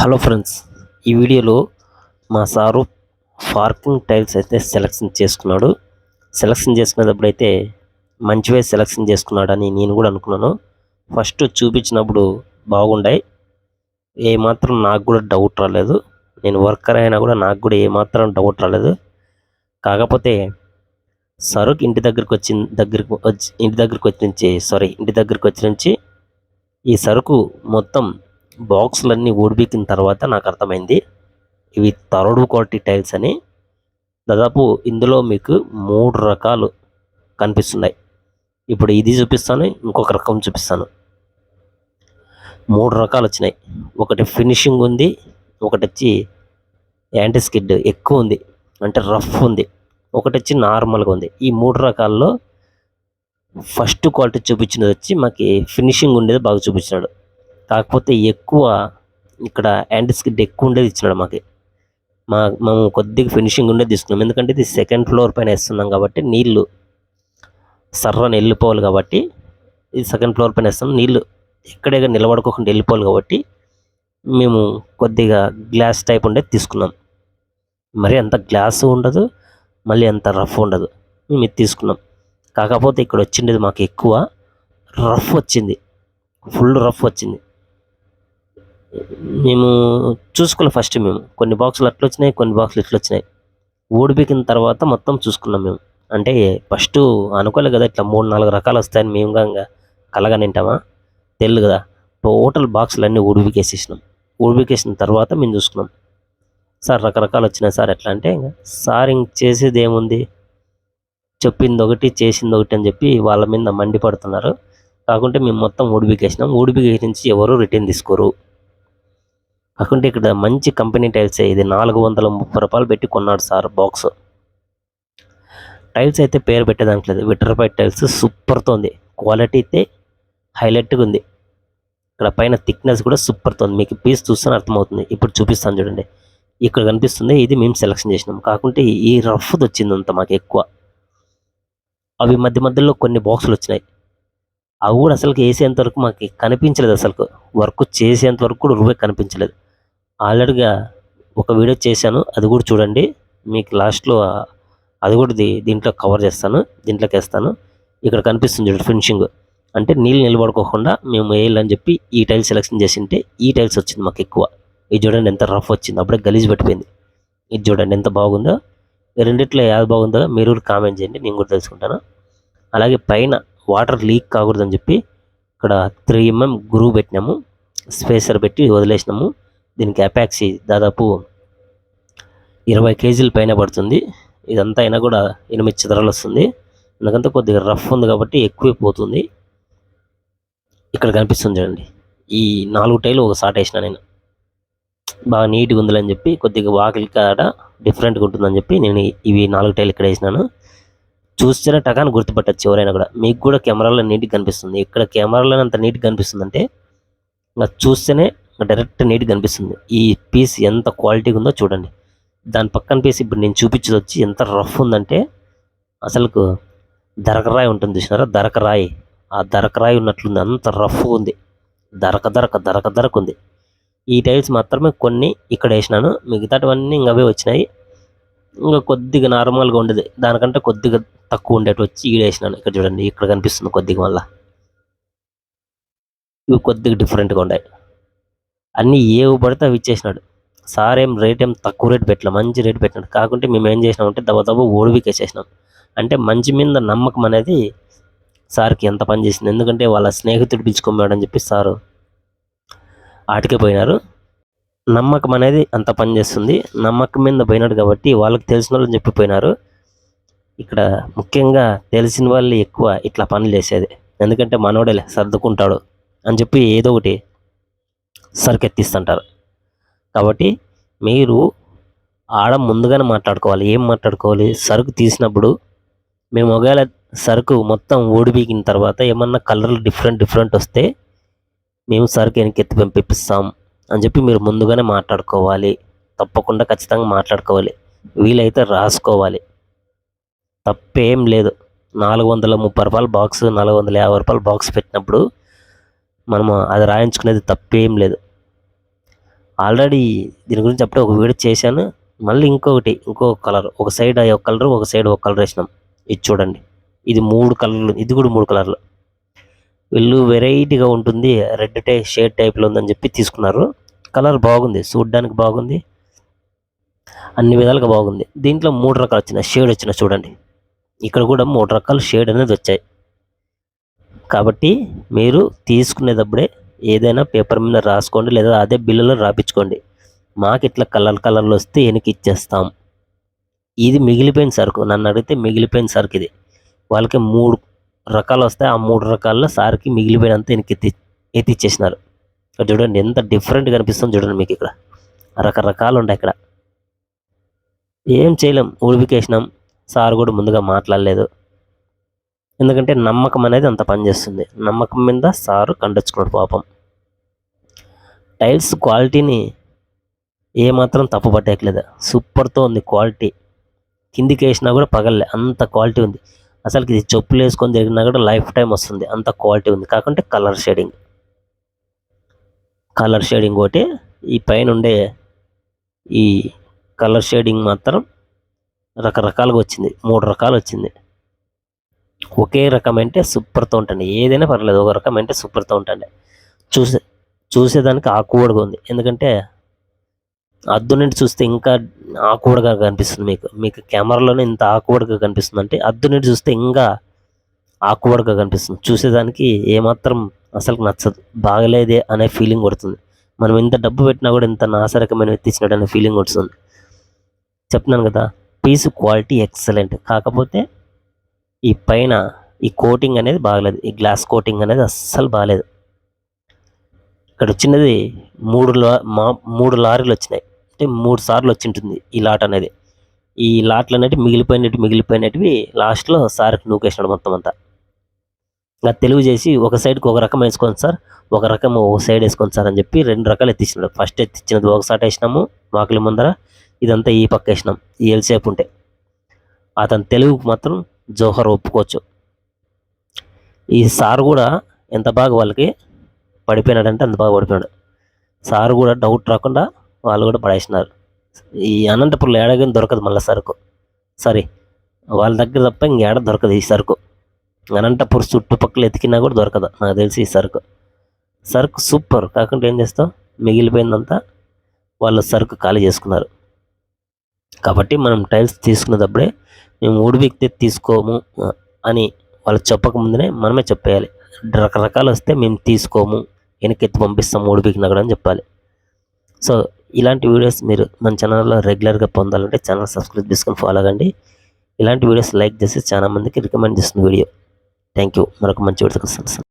Hello friends ఈ వీడియోలో మా సారు పార్కింగ్ టైల్స్ అయితే సెలెక్షన్ చేసుకున్నాడు. సెలెక్షన్ చేసుకునేటప్పుడు అయితే మంచివే సెలెక్షన్ చేసుకున్నాడని నేను కూడా అనుకున్నాను. ఫస్ట్ చూపించినప్పుడు బాగుండాయి ఏమాత్రం నాకు కూడా డౌట్ రాలేదు. నేను వర్కర్ అయినా కూడా నాకు కూడా ఏమాత్రం డౌట్ రాలేదు. కాకపోతే సరుకు ఇంటి దగ్గరికి వచ్చిన దగ్గరికి వచ్చి ఇంటి దగ్గరికి వచ్చి నుంచి సారీ ఇంటి దగ్గరికి వచ్చి నుంచి ఈ సరుకు మొత్తం బాక్సులన్నీ ఊడిబీకిన తర్వాత నాకు అర్థమైంది ఇవి థర్డ్ క్వాలిటీ టైల్స్ అని. దాదాపు ఇందులో మీకు మూడు రకాలు కనిపిస్తున్నాయి. ఇప్పుడు ఇది చూపిస్తాను ఇంకొక రకం చూపిస్తాను. మూడు రకాలు వచ్చినాయి. ఒకటి ఫినిషింగ్ ఉంది ఒకటి వచ్చి యాంటీ స్కిడ్ ఎక్కువ ఉంది అంటే రఫ్ ఉంది. ఒకటి వచ్చి నార్మల్గా ఉంది. ఈ మూడు రకాల్లో ఫస్ట్ క్వాలిటీ చూపించినది వచ్చి మాకు ఫినిషింగ్ ఉండేది బాగా చూపించినాడు. కాకపోతే ఎక్కువ ఇక్కడ యాంటిస్కిడ్ ఎక్కువ ఉండేది ఇచ్చినాడు మాకు. మా మేము కొద్దిగా ఫినిషింగ్ ఉండేది తీసుకున్నాం. ఎందుకంటే ఇది సెకండ్ ఫ్లోర్ పైన వేస్తున్నాం కాబట్టి నీళ్ళు సర్రని వెళ్ళిపోవాలి కాబట్టి ఇది సెకండ్ ఫ్లోర్ పైన వేస్తాం నీళ్ళు ఎక్కడే నిలబడుకోకుండా వెళ్ళిపోవాలి కాబట్టి మేము కొద్దిగా గ్లాస్ టైప్ ఉండేది తీసుకున్నాం. మరి అంత గ్లాస్ ఉండదు మళ్ళీ అంత రఫ్ ఉండదు. మేము ఇది తీసుకున్నాం. కాకపోతే ఇక్కడ వచ్చిండేది మాకు ఎక్కువ రఫ్ వచ్చింది. ఫుల్ రఫ్ వచ్చింది. మేము చూసుకున్నాం ఫస్ట్ మేము. కొన్ని బాక్సులు అట్లా వచ్చినాయి కొన్ని బాక్సులు ఇట్లా వచ్చినాయి ఊడిపికిన తర్వాత మొత్తం చూసుకున్నాం మేము. అంటే ఫస్ట్ అనుకోలే కదా ఇట్లా మూడు నాలుగు రకాలు వస్తాయని మేము ఇంకా కలగా నింటామా తెలియదు కదా. టోటల్ బాక్సులు అన్నీ ఉడిపికేసేసినాం ఊడిపికేసిన తర్వాత మేము చూసుకున్నాం. సార్ రకరకాలు వచ్చినాయి సార్ ఎట్లా అంటే ఇంకా సార్ ఇంక చేసేది ఏముంది? చెప్పింది ఒకటి చేసింది ఒకటి అని చెప్పి వాళ్ళ మీద మండిపడుతున్నారు. కాకుంటే మేము మొత్తం ఉడిపికేసినాం ఉడిపికేసి నుంచి ఎవరు రిటర్న్ తీసుకోరు. కాకుంటే ఇక్కడ మంచి కంపెనీ టైల్స్ ఇది నాలుగు వందల ముప్పై రూపాయలు పెట్టి కొన్నాడు సార్ బాక్స్. టైల్స్ అయితే పేరు పెట్టేదానికి లేదు విటర్పై టైల్స్ సూపర్తో ఉంది. క్వాలిటీ అయితే హైలైట్గా ఉంది. ఇక్కడ పైన థిక్నెస్ కూడా సూపర్తో ఉంది. మీకు పీస్ చూస్తే అర్థమవుతుంది. ఇప్పుడు చూపిస్తాను చూడండి. ఇక్కడ కనిపిస్తుంది. ఇది మేము సెలెక్షన్ చేసినాం. కాకుంటే ఈ రఫ్ది వచ్చింది అంత మాకు ఎక్కువ. అవి మధ్య మధ్యలో కొన్ని బాక్సులు వచ్చినాయి. అవి కూడా అసలుకి వేసేంత వరకు మాకు కనిపించలేదు అసలు వర్క్ చేసేంత వరకు కూడా రూపాయి కనిపించలేదు. ఆల్రెడీగా ఒక వీడియో చేశాను అది కూడా చూడండి. మీకు లాస్ట్లో అది కూడా దీంట్లో కవర్ చేస్తాను దీంట్లోకి వేస్తాను. ఇక్కడ కనిపిస్తుంది చూడండి ఫినిషింగ్. అంటే నీళ్ళు నిలబడుకోకుండా మేము వేయాలని చెప్పి ఈ టైల్స్ సెలెక్షన్ చేసింటే ఈ టైల్స్ వచ్చింది మాకు ఎక్కువ. ఇది చూడండి ఎంత రఫ్ వచ్చింది అప్పుడే గలీజ్ పెట్టిపోయింది. ఇది చూడండి ఎంత బాగుందో. ఈ రెండిట్లో ఏది బాగుందో మీరు కూడా కామెంట్ చేయండి నేను కూడా తెలుసుకుంటాను. అలాగే పైన వాటర్ లీక్ కాకూడదని చెప్పి ఇక్కడ త్రీ ఎంఎం గురువు పెట్టినాము. స్పేసర్ పెట్టి వదిలేసినాము. దీనికి అపాక్సీ దాదాపు ఇరవై కేజీల పైన పడుతుంది. ఇదంతా అయినా కూడా ఎనిమిది చిత్రాలు వస్తుంది. ఎందుకంటే కొద్దిగా రఫ్ ఉంది కాబట్టి ఎక్కువే పోతుంది. ఇక్కడ కనిపిస్తుంది చూడండి. ఈ నాలుగు టైలు ఒక సాట్ వేసిన నేను. బాగా నీట్గా ఉందని చెప్పి కొద్దిగా వాకిలి కాడ డిఫరెంట్గా ఉంటుందని చెప్పి నేను ఇవి నాలుగు టైలు ఇక్కడ వేసినాను. చూస్తేనే టకాన్ని గుర్తుపట్టచ్చు ఎవరైనా కూడా. మీకు కూడా కెమెరాలో నీట్గా కనిపిస్తుంది. ఇక్కడ కెమెరాలో అంత నీట్గా కనిపిస్తుంది అంటే చూస్తేనే డైరెక్ట్ నీట్గా కనిపిస్తుంది. ఈ పీస్ ఎంత క్వాలిటీగా ఉందో చూడండి. దాని పక్కన పీస్ ఇప్పుడు నేను చూపించేది వచ్చి ఎంత రఫ్ ఉందంటే అసలుకు దరకరాయి ఉంటుంది చూసినారా? దరకరాయి. ఆ దరకరాయి ఉన్నట్లుంది. అంత రఫ్ ఉంది. దరక దరక దరక దరక ఉంది. ఈ టైల్స్ మాత్రమే కొన్ని ఇక్కడ వేసినాను. మిగతావన్నీ ఇంకా అవే వచ్చినాయి. ఇంకా కొద్దిగా నార్మల్గా ఉండేది. దానికంటే కొద్దిగా తక్కువ ఉండేటి వచ్చి ఈడ వేసినాను. ఇక్కడ చూడండి ఇక్కడ కనిపిస్తుంది కొద్దిగా మళ్ళీ. ఇవి కొద్దిగా డిఫరెంట్గా ఉన్నాయి అన్నీ ఏవి పడితే అవి ఇచ్చేసినాడు. సార్ ఏం రేట్ ఏం తక్కువ రేట్ పెట్టలే మంచి రేట్ పెట్టినాడు. కాకుంటే మేము ఏం చేసినామంటే దవ దవ ఓడివికేసేసినాం. అంటే మంచి మీద నమ్మకం అనేది సార్కి ఎంత పని చేసింది. ఎందుకంటే వాళ్ళ స్నేహితుడు పిలుచుకోమాడని చెప్పి సారు ఆటికే పోయినారు. నమ్మకం అనేది అంత పని చేస్తుంది. నమ్మకం మీద పోయినాడు కాబట్టి వాళ్ళకి తెలిసిన వాళ్ళని చెప్పిపోయినారు ఇక్కడ ముఖ్యంగా తెలిసిన వాళ్ళు ఎక్కువ ఇట్లా పనులు చేసేది. ఎందుకంటే మనోడేలే సర్దుకుంటాడు అని చెప్పి ఏదో ఒకటి సరుకెత్తిస్తుంటారు. కాబట్టి మీరు ఆడ ముందుగానే మాట్లాడుకోవాలి. ఏం మాట్లాడుకోవాలి? సరుకు తీసినప్పుడు మేము ఒకవేళ సరుకు మొత్తం ఓడిపీకిన తర్వాత ఏమన్నా కలర్లు డిఫరెంట్ డిఫరెంట్ వస్తే మేము సరుకు వెనక్కి ఎత్తి పంపిస్తాం అని చెప్పి మీరు ముందుగానే మాట్లాడుకోవాలి. తప్పకుండా ఖచ్చితంగా మాట్లాడుకోవాలి. వీలైతే రాసుకోవాలి. తప్పేం లేదు. నాలుగు వందల ముప్పై రూపాయల బాక్స్ నాలుగు వందల యాభై రూపాయల బాక్స్ పెట్టినప్పుడు మనము అది రాయించుకునేది తప్పేం లేదు. ఆల్రెడీ దీని గురించి అప్పుడే ఒక వీడియో చేశాను. మళ్ళీ ఇంకొకటి ఇంకో కలర్ ఒక సైడ్ ఒక కలర్ ఒక సైడ్ ఒక కలర్ వేసినాం. ఇది చూడండి. ఇది మూడు కలర్లు ఇది కూడా మూడు కలర్లు. వీళ్ళు వెరైటీగా ఉంటుంది రెడ్ టై షేడ్ టైప్లో ఉందని చెప్పి తీసుకున్నారు. కలర్ బాగుంది చూడడానికి బాగుంది. అన్ని విధాలుగా బాగుంది. దీంట్లో మూడు రకాలు వచ్చినాయి షేడ్ వచ్చిన చూడండి. ఇక్కడ కూడా మూడు రకాల షేడ్ అనేది వచ్చాయి. కాబట్టి మీరు తీసుకునేటప్పుడే ఏదైనా పేపర్ మీద రాసుకోండి లేదా అదే బిల్లులో రాపించుకోండి మాకు ఇట్లా కలర్ కలర్లు వస్తే వెనక్కి ఇచ్చేస్తాం. ఇది మిగిలిపోయిన సరుకు. నన్ను అడిగితే మిగిలిపోయిన సరుకు ఇది. వాళ్ళకి మూడు రకాలు వస్తాయి. ఆ మూడు రకాల్లో సార్కి మిగిలిపోయినంత వెనక్కి ఎత్తి ఎత్తిచ్చేసినారు. ఇక్కడ చూడండి ఎంత డిఫరెంట్ కనిపిస్తుంది చూడండి మీకు ఇక్కడ. రకరకాలు ఉన్నాయి ఇక్కడ. ఏం చేయలేం. ఉడిపికేసినాం సార్ కూడా ముందుగా మాట్లాడలేదు. ఎందుకంటే నమ్మకం అనేది అంత పనిచేస్తుంది. నమ్మకం మీద సారు కండొచ్చుకున్నాడు పాపం. టైల్స్ క్వాలిటీని ఏమాత్రం తప్పు పట్టేయట్లేదు. సూపర్తో ఉంది క్వాలిటీ. కిందికి వేసినా కూడా పగలలే అంత క్వాలిటీ ఉంది. అసలు ఇది చెప్పులు వేసుకొని తిరిగినా కూడా లైఫ్ టైం వస్తుంది. అంత క్వాలిటీ ఉంది. కాకుంటే కలర్ షేడింగ్. కలర్ షేడింగ్ ఒకటి ఈ పైన ఉండే ఈ కలర్ షేడింగ్ మాత్రం రకరకాలుగా వచ్చింది. మూడు రకాలు వచ్చింది. ఒకే రకం అంటే సూపర్తో ఉంటుంది ఏదైనా పర్లేదు ఒక రకం అంటే సూపర్తో ఉంటుంది చూసే చూసేదానికి ఆకువడుగా ఉంది. ఎందుకంటే అద్దు నుండి చూస్తే ఇంకా ఆకువడగా కనిపిస్తుంది మీకు. మీకు కెమెరాలోనే ఇంత ఆకువడగా కనిపిస్తుంది అంటే అద్దు నుండి చూస్తే ఇంకా ఆకువడగా కనిపిస్తుంది. చూసేదానికి ఏమాత్రం అసలు నచ్చదు. బాగలేదే అనే ఫీలింగ్ కొడుతుంది. మనం ఇంత డబ్బు పెట్టినా కూడా ఇంత నాసరకమైన ఎత్తిచ్చినట్టు అనే ఫీలింగ్ వస్తుంది చెప్తున్నాను కదా పీస్ క్వాలిటీ ఎక్సలెంట్. కాకపోతే ఈ పైన ఈ కోటింగ్ అనేది బాగలేదు. ఈ గ్లాస్ కోటింగ్ అనేది అస్సలు బాగలేదు. ఇక్కడ వచ్చినది మూడు లా మా మూడు లారీలు వచ్చినాయి. అంటే మూడు సార్లు వచ్చి ఉంటుంది ఈ లాట్ అనేది. ఈ లాట్లు అనేవి మిగిలిపోయినట్టు మిగిలిపోయినటివి లాస్ట్లో సార్కి నూకేసినాడు మొత్తం అంతా. ఇంకా తెలుగు చేసి ఒక సైడ్కి ఒక రకం వేసుకోండి సార్ ఒక రకం ఒక సైడ్ వేసుకోండి సార్ అని చెప్పి రెండు రకాలు ఎత్తిచ్చినాడు. ఫస్ట్ ఎత్తిచ్చినది ఒక సాట్ వేసినాము వాకిలి ముందర ఇదంతా ఈ పక్క వేసినాం. ఈ ఎల్సేపు ఉంటే. అతను తెలుగుకు మాత్రం జోహర్ ఒప్పుకోవచ్చు. ఈ సార్ కూడా ఎంత బాగా వాళ్ళకి పడిపోయినాడంటే అంత బాగా పడిపోయాడు సార్ కూడా డౌట్ రాకుండా వాళ్ళు కూడా పడేసినారు. ఈ అనంతపురంలో ఏడగానే దొరకదు మళ్ళీ సరుకు. సారీ వాళ్ళ దగ్గర తప్ప ఇంకేడ దొరకదు ఈ సరుకు. అనంతపూర్ చుట్టుపక్కల ఎతికినా కూడా దొరకదు నాకు తెలిసి ఈ సరుకు. సరుకు సూపర్ కాకుండా ఏం చేస్తాం? మిగిలిపోయిందంతా వాళ్ళు సరుకు ఖాళీ చేసుకున్నారు. కాబట్టి మనం టైల్స్ తీసుకునేటప్పుడే మేము ఊడిబిక్తే తీసుకోము అని వాళ్ళు చెప్పకముందునే మనమే చెప్పేయాలి. రకరకాలు వస్తే మేము తీసుకోము వెనకెత్తి పంపిస్తాం ఊడిబికినా కూడా అని చెప్పాలి. సో ఇలాంటి వీడియోస్ మీరు మన ఛానల్లో రెగ్యులర్గా పొందాలంటే ఛానల్ సబ్స్క్రైబ్ చేసుకొని ఫాలో అవ్వండి. ఇలాంటి వీడియోస్ లైక్ చేసి చాలా మందికి రికమెండ్ చేస్తుంది వీడియో. థ్యాంక్ యూ మరొక మంచి వీడియో వస్తాను